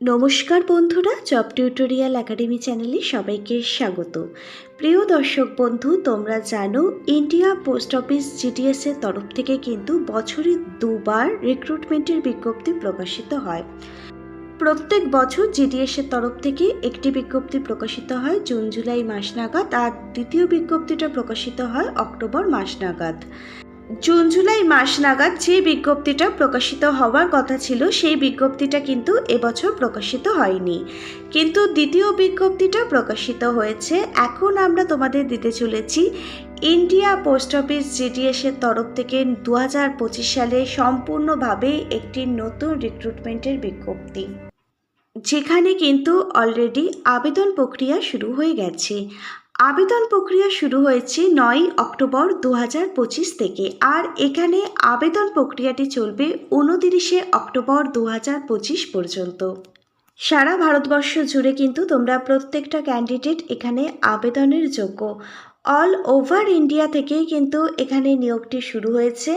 নমস্কার বন্ধুরা, job tutorial academy চ্যানেলে সবাইকে স্বাগত। প্রিয় দর্শক বন্ধু, তোমরা জানো, ইন্ডিয়া পোস্ট অফিস জিটিএস এর তরফ থেকে কিন্তু বছরে দুবার রিক্রুটমেন্টের বিজ্ঞপ্তি প্রকাশিত হয়। প্রত্যেক বছর জিডিএস এর তরফ থেকে একটি বিজ্ঞপ্তি প্রকাশিত হয় জুন জুলাই মাস নাগাদ, আর দ্বিতীয় বিজ্ঞপ্তিটা প্রকাশিত হয় অক্টোবর মাস নাগাদ। জুন, জুলাই মাস নাগাদ যে বিজ্ঞপ্তিটা প্রকাশিত হওয়ার কথা ছিল, সেই বিজ্ঞপ্তিটা কিন্তু এবছর প্রকাশিত হয়নি। কিন্তু দ্বিতীয় বিজ্ঞপ্তিটা প্রকাশিত হয়েছে। এখন আমরা তোমাদের দিতে চলেছি ইন্ডিয়া পোস্ট অফিস জিডিএস এর তরফ থেকে দু হাজার পঁচিশ সালে সম্পূর্ণভাবে একটি নতুন রিক্রুটমেন্টের বিজ্ঞপ্তি। যেখানে কিন্তু অলরেডি আবেদন প্রক্রিয়া শুরু হয়ে গেছে। আবেদন প্রক্রিয়া শুরু হয়েছে নয় অক্টোবর দু হাজার পঁচিশ থেকে, আর এখানে আবেদন প্রক্রিয়াটি চলবে উনতিরিশে অক্টোবর দু হাজার পঁচিশ পর্যন্ত। সারা ভারতবর্ষ জুড়ে কিন্তু তোমরা প্রত্যেকটা ক্যান্ডিডেট এখানে আবেদনের যোগ্য। অল ওভার ইন্ডিয়া থেকেই কিন্তু এখানে নিয়োগটি শুরু হয়েছে।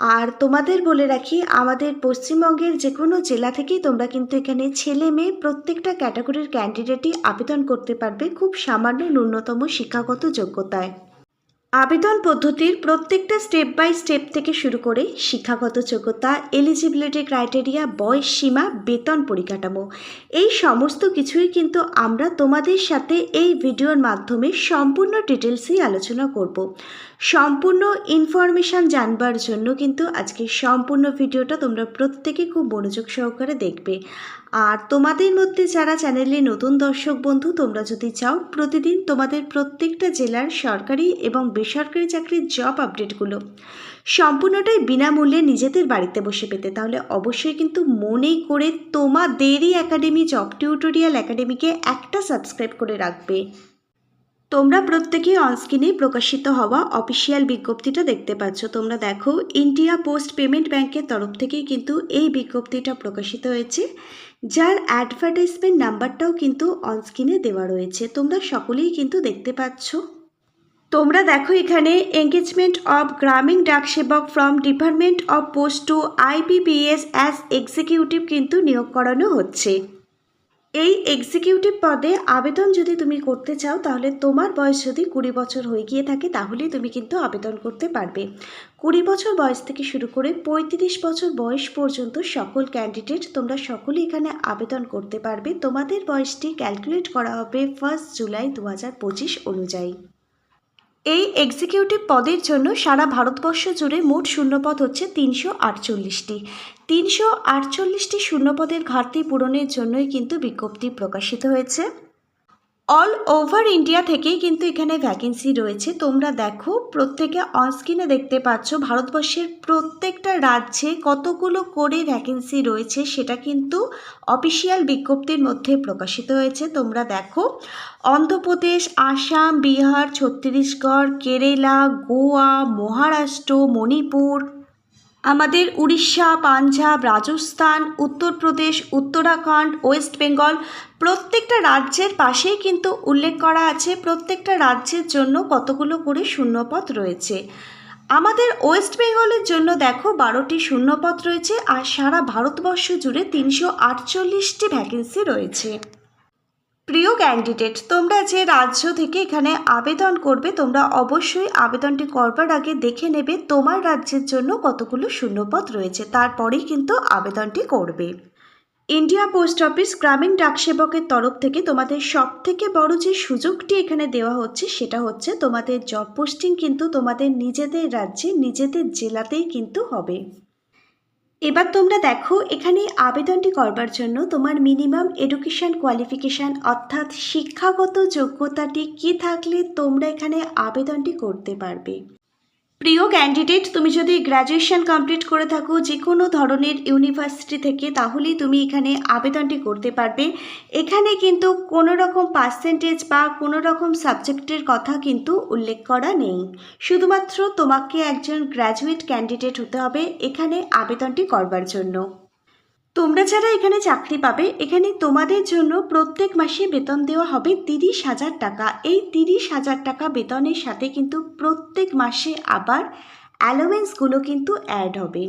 আর তোমাদের বলে রাখি, আমাদের পশ্চিমবঙ্গের যে কোনো জেলা থেকেই তোমরা কিন্তু এখানে ছেলে মেয়ে প্রত্যেকটা ক্যাটাগরির ক্যান্ডিডেটই আবেদন করতে পারবে খুব সামান্য ন্যূনতম শিক্ষাগত যোগ্যতায়। আবেদন পদ্ধতির প্রত্যেকটা স্টেপ বাই স্টেপ থেকে শুরু করে শিক্ষাগত যোগ্যতা এলিজিবিলিটি ক্রাইটেরিয়া বয়স সীমা, বেতন পরিকাঠামো, এই সমস্ত কিছুই কিন্তু আমরা তোমাদের সাথে এই ভিডিওর মাধ্যমে সম্পূর্ণ ডিটেলসই আলোচনা করব। সম্পূর্ণ ইনফরমেশান জানবার জন্য কিন্তু আজকে সম্পূর্ণ ভিডিওটা তোমরা প্রত্যেকে খুব মনোযোগ সহকারে দেখবে। আর তোমাদের মধ্যে যারা চ্যানেলে নতুন দর্শক বন্ধু, তোমরা যদি চাও প্রতিদিন তোমাদের প্রত্যেকটা জেলার সরকারি এবং বেসরকারি চাকরির জব আপডেটগুলো সম্পূর্ণটাই বিনামূল্যে নিজেদের বাড়িতে বসে পেতে, তাহলে অবশ্যই কিন্তু মনে করে তোমাদেরই একাডেমি জব টিউটোরিয়াল একাডেমিকে একটা সাবস্ক্রাইব করে রাখবে। তোমরা প্রত্যেকেই অনস্ক্রিনে প্রকাশিত হওয়া অফিসিয়াল বিজ্ঞপ্তিটা দেখতে পাচ্ছ। তোমরা দেখো ইন্ডিয়া পোস্ট পেমেন্ট ব্যাংকের তরফ থেকেই কিন্তু এই বিজ্ঞপ্তিটা প্রকাশিত হয়েছে, যার অ্যাডভার্টাইজমেন্ট নাম্বারটাও কিন্তু অনস্ক্রিনে দেওয়া রয়েছে। তোমরা সকলেই কিন্তু দেখতে পাচ্ছ। তোমরা দেখো এখানে engagement of Gramin Dak Sevak from department of post to IPPS as executive কিন্তু নিয়োগ করানো হচ্ছে। এই এক্সিকিউটিভ পদে আবেদন যদি তুমি করতে চাও, তাহলে তোমার বয়স যদি কুড়ি বছর হয়ে গিয়ে থাকে, তাহলেই তুমি কিন্তু আবেদন করতে পারবে। কুড়ি বছর বয়স থেকে শুরু করে পঁয়ত্রিশ বছর বয়স পর্যন্ত সকল ক্যান্ডিডেট তোমরা সকলে এখানে আবেদন করতে পারবে। তোমাদের বয়সটি ক্যালকুলেট করা হবে ফার্স্ট জুলাই দু হাজার পঁচিশ অনুযায়ী। এই এক্সিকিউটিভ পদের জন্য সারা ভারতবর্ষ জুড়ে মোট শূন্যপদ হচ্ছে তিনশো আটচল্লিশটি। তিনশো আটচল্লিশটি শূন্যপদের ঘাটতি পূরণের জন্যই কিন্তু বিজ্ঞপ্তি প্রকাশিত হয়েছে। অল ওভার ইন্ডিয়া থেকেই কিন্তু এখানে ভ্যাকেন্সি রয়েছে। তোমরা দেখো, প্রত্যেকে অনস্ক্রিনে দেখতে পাচ্ছ, ভারতবর্ষের প্রত্যেকটা রাজ্যে কতগুলো করে ভ্যাকেন্সি রয়েছে সেটা কিন্তু অফিসিয়াল বিজ্ঞপ্তির মধ্যে প্রকাশিত হয়েছে। তোমরা দেখো, অন্ধ্রপ্রদেশ, আসাম, বিহার, ছত্তিশগড়, কেরালা, গোয়া, মহারাষ্ট্র, মণিপুর আমাদের উড়িষ্যা, পাঞ্জাব, রাজস্থান, উত্তরপ্রদেশ, উত্তরাখণ্ড, ওয়েস্ট বেঙ্গল প্রত্যেকটা রাজ্যের পাশেই কিন্তু উল্লেখ করা আছে প্রত্যেকটা রাজ্যের জন্য কতগুলো করে শূন্যপদ রয়েছে। আমাদের ওয়েস্ট বেঙ্গলের জন্য দেখো বারোটি শূন্যপদ রয়েছে আর সারা ভারতবর্ষ জুড়ে তিনশো আটচল্লিশটি ভ্যাকেন্সি রয়েছে। প্রিয় ক্যান্ডিডেট তোমরা যে রাজ্য থেকে এখানে আবেদন করবে, তোমরা অবশ্যই আবেদনটি করবার আগে দেখে নেবে তোমার রাজ্যের জন্য কতগুলো শূন্যপদ রয়েছে। তারপরেই কিন্তু আবেদনটি করবে। ইন্ডিয়া পোস্ট অফিস গ্রামীণ ডাকসেবকের তরফ থেকে তোমাদের সব থেকে বড় যে সুযোগটি এখানে দেওয়া হচ্ছে, সেটা হচ্ছে তোমাদের জব পোস্টিং কিন্তু তোমাদের নিজেদের রাজ্যে, নিজেদের জেলাতেই কিন্তু হবে। এবার তোমরা দেখো, এখানে আবেদনটি করবার জন্য তোমার মিনিমাম এডুকেশান কোয়ালিফিকেশান অর্থাৎ শিক্ষাগত যোগ্যতাটি কি থাকলে তোমরা এখানে আবেদনটি করতে পারবে। প্রিয় ক্যান্ডিডেট তুমি যদি গ্র্যাজুয়েশন কমপ্লিট করে থাকো যে কোনো ধরনের ইউনিভার্সিটি থেকে, তাহলেই তুমি এখানে আবেদনটি করতে পারবে। এখানে কিন্তু কোনো রকম পার্সেন্টেজ বা কোনো রকম সাবজেক্টের কথা কিন্তু উল্লেখ করা নেই। শুধুমাত্র তোমাকে একজন গ্র্যাজুয়েট ক্যান্ডিডেট হতে হবে, এখানে আবেদনটি করবার জন্য। তোমরা যারা এখানে চাকরি পাবে, এখানে তোমাদের জন্য প্রত্যেক মাসে বেতন দেওয়া হবে তিরিশ হাজার টাকা। এই তিরিশ হাজার টাকা বেতনের সাথে কিন্তু প্রত্যেক মাসে আবার অ্যালোয়েন্সগুলো কিন্তু অ্যাড হবে।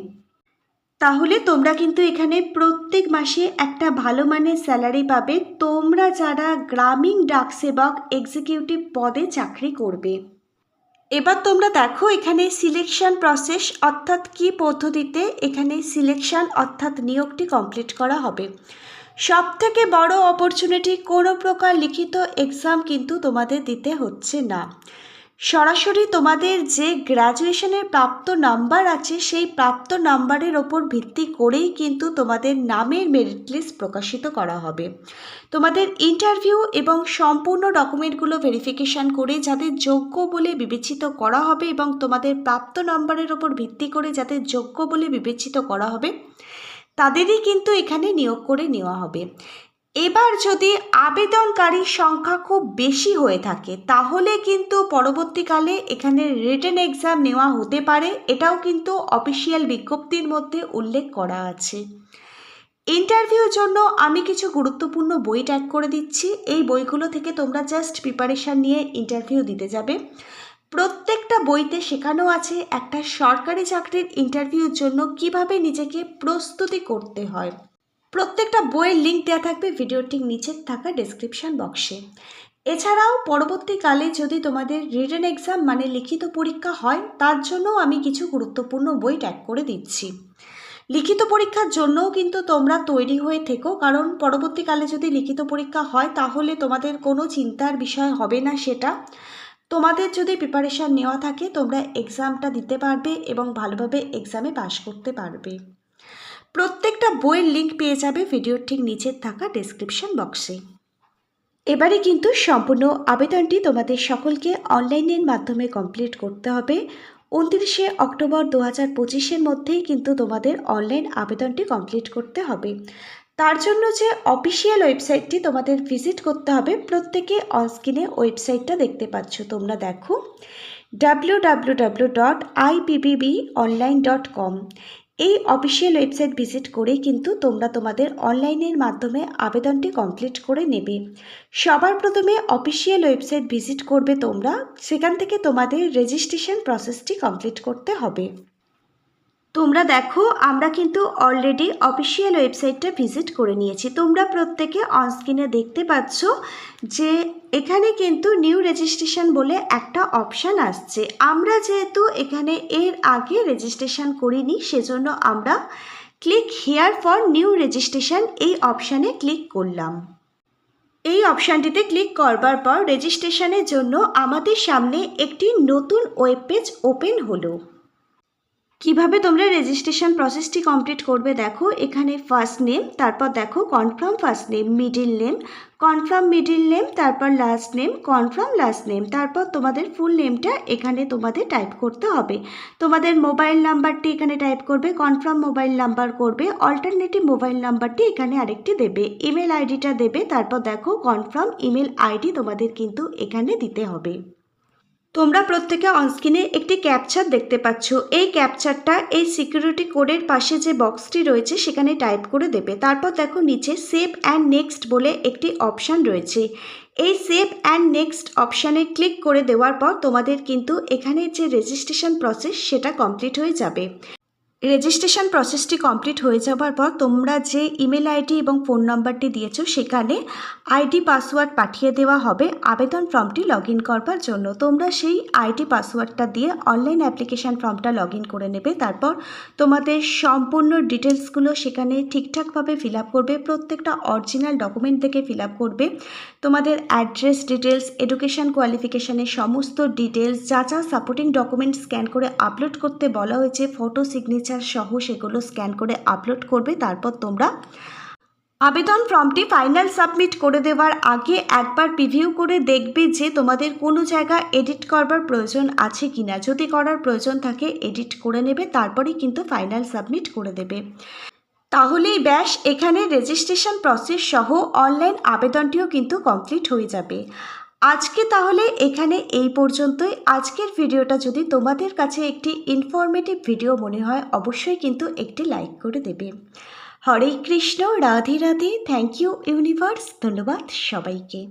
তাহলে তোমরা কিন্তু এখানে প্রত্যেক মাসে একটা ভালো মানের স্যালারি পাবে। তোমরা যারা গ্রামীণ ডাক সেবক এক্সিকিউটিভ পদে চাকরি করবে। এবার তোমরা দেখো এখানে সিলেকশন প্রসেস অর্থাৎ কি পদ্ধতিতে এখানে সিলেকশন অর্থাৎ নিয়োগটি কমপ্লিট করা হবে। সব থেকে বড় অপরচুনিটি কোনো প্রকার লিখিত এক্সাম কিন্তু তোমাদের দিতে হচ্ছে না। সরাসরি তোমাদের যে গ্র্যাজুয়েশনের প্রাপ্ত নাম্বার আছে, সেই প্রাপ্ত নাম্বারের ওপর ভিত্তি করেই কিন্তু তোমাদের নামের মেরিট লিস্ট প্রকাশিত করা হবে। তোমাদের ইন্টারভিউ এবং সম্পূর্ণ ডকুমেন্টগুলো ভেরিফিকেশান করে যাদের যোগ্য বলে বিবেচিত করা হবে এবং তোমাদের প্রাপ্ত নাম্বারের ওপর ভিত্তি করে যাদের যোগ্য বলে বিবেচিত করা হবে, তাদেরই কিন্তু এখানে নিয়োগ করে নেওয়া হবে। এবার যদি আবেদনকারীর সংখ্যা খুব বেশি হয়ে থাকে, তাহলে কিন্তু পরবর্তীকালে এখানে রিটেন এক্সাম নেওয়া হতে পারে। এটাও কিন্তু অফিসিয়াল বিজ্ঞপ্তির মধ্যে উল্লেখ করা আছে। ইন্টারভিউর জন্য আমি কিছু গুরুত্বপূর্ণ বই ট্যাগ করে দিচ্ছি। এই বইগুলো থেকে তোমরা জাস্ট প্রিপারেশান নিয়ে ইন্টারভিউ দিতে যাবে। প্রত্যেকটা বইতে শেখানো আছে একটা সরকারি চাকরির ইন্টারভিউর জন্য কীভাবে নিজেকে প্রস্তুতি করতে হয়। প্রত্যেকটা বইয়ের লিঙ্ক দেওয়া থাকবে ভিডিওর ঠিক নিচে থাকা ডেসক্রিপশন বক্সে এছাড়াও পরবর্তীকালে যদি তোমাদের রিটেন এক্সাম মানে লিখিত পরীক্ষা হয়, তার জন্য আমি কিছু গুরুত্বপূর্ণ বই ট্যাগ করে দিচ্ছি। লিখিত পরীক্ষার জন্যও কিন্তু তোমরা তৈরি হয়ে থেকো, কারণ পরবর্তীকালে যদি লিখিত পরীক্ষা হয়, তাহলে তোমাদের কোনো চিন্তার বিষয় হবে না সেটা। তোমাদের যদি প্রিপারেশান নেওয়া থাকে, তোমরা এক্সামটা দিতে পারবে এবং ভালোভাবে এক্সামে পাশ করতে পারবে। প্রত্যেকটা বইয়ের লিঙ্ক পেয়ে যাবে ভিডিওর ঠিক নিচে থাকা ডেসক্রিপশন বক্সে এবারে কিন্তু সম্পূর্ণ আবেদনটি তোমাদের সকলকে অনলাইনের মাধ্যমে কমপ্লিট করতে হবে। উনত্রিশে অক্টোবর দু হাজার পঁচিশের মধ্যেই কিন্তু তোমাদের অনলাইন আবেদনটি কমপ্লিট করতে হবে। তার জন্য যে অফিসিয়াল ওয়েবসাইটটি তোমাদের ভিজিট করতে হবে, প্রত্যেকে অনস্ক্রিনে ওয়েবসাইটটা দেখতে পাচ্ছ। তোমরা দেখো। W W W dot IPBB online dot com এই অফিসিয়াল ওয়েবসাইট ভিজিট করে কিন্তু তোমরা তোমাদের অনলাইনের মাধ্যমে আবেদনটি কমপ্লিট করে নেবে। সবার প্রথমে অফিসিয়াল ওয়েবসাইট ভিজিট করবে তোমরা। সেখান থেকে তোমাদের রেজিস্ট্রেশন প্রসেসটি কমপ্লিট করতে হবে। তোমরা দেখো, আমরা কিন্তু অলরেডি অফিসিয়াল ওয়েবসাইটটা ভিজিট করে নিয়েছি। তোমরা প্রত্যেকে অনস্ক্রিনে দেখতে পাচ্ছ যে এখানে কিন্তু নিউ রেজিস্ট্রেশন বলে একটা অপশান আসছে। আমরা যেহেতু এখানে এর আগে রেজিস্ট্রেশন করিনি, সেজন্য আমরা click here for new registration এই অপশানে ক্লিক করলাম। এই অপশানটিতে ক্লিক করবার পর রেজিস্ট্রেশনের জন্য আমাদের সামনে একটি নতুন ওয়েব পেজ ওপেন হলো। কীভাবে তোমরা রেজিস্ট্রেশন প্রসেসটি কমপ্লিট করবে দেখো, এখানে ফার্স্ট নেম তারপর দেখো confirm first name middle name confirm middle name তারপর last name confirm last name তারপর তোমাদের ফুল নেমটা এখানে তোমাদের টাইপ করতে হবে। তোমাদের মোবাইল নাম্বারটি এখানে টাইপ করবে কনফার্ম মোবাইল নাম্বার করবে অল্টারনেটিভ মোবাইল নাম্বারটি এখানে আরেকটি দেবে ইমেল আইডিটা দেবে, তারপর দেখো কনফার্ম ইমেল আইডি তোমাদের কিন্তু এখানে দিতে হবে। তোমরা প্রত্যেকে অনস্ক্রিনে একটি ক্যাপচার দেখতে পাচ্ছ। এই ক্যাপচারটা এই সিকিউরিটি কোডের পাশে যে বক্সটি রয়েছে, সেখানে টাইপ করে দেবে। তারপর দেখো নিচে সেভ অ্যান্ড নেক্সট বলে একটি অপশান রয়েছে। এই সেভ অ্যান্ড নেক্সট অপশানে ক্লিক করে দেওয়ার পর তোমাদের কিন্তু এখানে যে রেজিস্ট্রেশন প্রসেস, সেটা কমপ্লিট হয়ে যাবে। রেজিস্ট্রেশন প্রসেসটি কমপ্লিট হয়ে যাবার পর তোমরা যে ইমেল আইডি এবং ফোন নাম্বারটি দিয়েছ, সেখানে আইডি পাসওয়ার্ড পাঠিয়ে দেওয়া হবে। আবেদন ফর্মটি লগ করবার জন্য। তোমরা সেই আইডি পাসওয়ার্ডটা দিয়ে অনলাইন অ্যাপ্লিকেশান ফর্মটা লগ করে নেবে। তারপর তোমাদের সম্পূর্ণ ডিটেলসগুলো সেখানে ঠিকঠাকভাবে ফিল করবে। প্রত্যেকটা অরিজিনাল ডকুমেন্ট থেকে ফিল করবে। তোমাদের অ্যাড্রেস ডিটেলস এডুকেশান কোয়ালিফিকেশানের সমস্ত ডিটেলস যা যা সাপোর্টিং ডকুমেন্ট স্ক্যান করে আপলোড করতে বলা হয়েছে ফটো সিগনেচার সহ সেগুলো স্ক্যান করে আপলোড করবে, তারপর তোমরা আবেদন ফর্মটি ফাইনাল সাবমিট করে দেওয়ার আগে একবার প্রিভিউ করে দেখবে যে তোমাদের কোনো জায়গা এডিট করবার প্রয়োজন আছে কি না যদি করার প্রয়োজন থাকে এডিট করে নেবে, তারপরেই কিন্তু ফাইনাল সাবমিট করে দেবে। তাহলেই ব্যাস, এখানে রেজিস্ট্রেশন প্রসেস সহ অনলাইন আবেদনটিও কিন্তু কমপ্লিট হয়ে যাবে। আজকে তাহলে এখানে এই পর্যন্তই। আজকের ভিডিওটা যদি তোমাদের কাছে একটি ইনফরমেটিভ ভিডিও মনে হয়, অবশ্যই কিন্তু একটি লাইক করে দেবে। Hare Krishna, Radhe Radhe. Thank you universe ধন্যবাদ সবাইকে।